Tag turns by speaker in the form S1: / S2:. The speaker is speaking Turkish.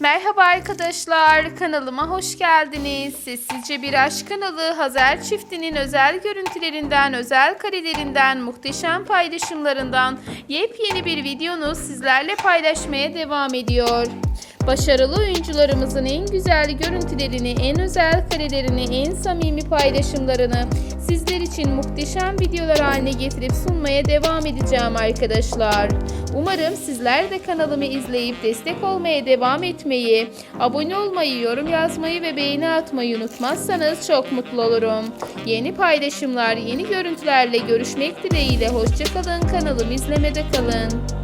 S1: Merhaba arkadaşlar, kanalıma hoş geldiniz. Sessizce Bir Aşk kanalı Hazer çiftinin özel görüntülerinden, özel karelerinden, muhteşem paylaşımlarından yepyeni bir videonu sizlerle paylaşmaya devam ediyor. Başarılı oyuncularımızın en güzel görüntülerini, en özel karelerini, en samimi paylaşımlarını sizler için muhteşem videolar haline getirip sunmaya devam edeceğim arkadaşlar. Umarım sizler de kanalımı izleyip destek olmaya devam etmeyi, abone olmayı, yorum yazmayı ve beğeni atmayı unutmazsanız çok mutlu olurum. Yeni paylaşımlar, yeni görüntülerle görüşmek dileğiyle hoşçakalın kanalımı izlemede kalın.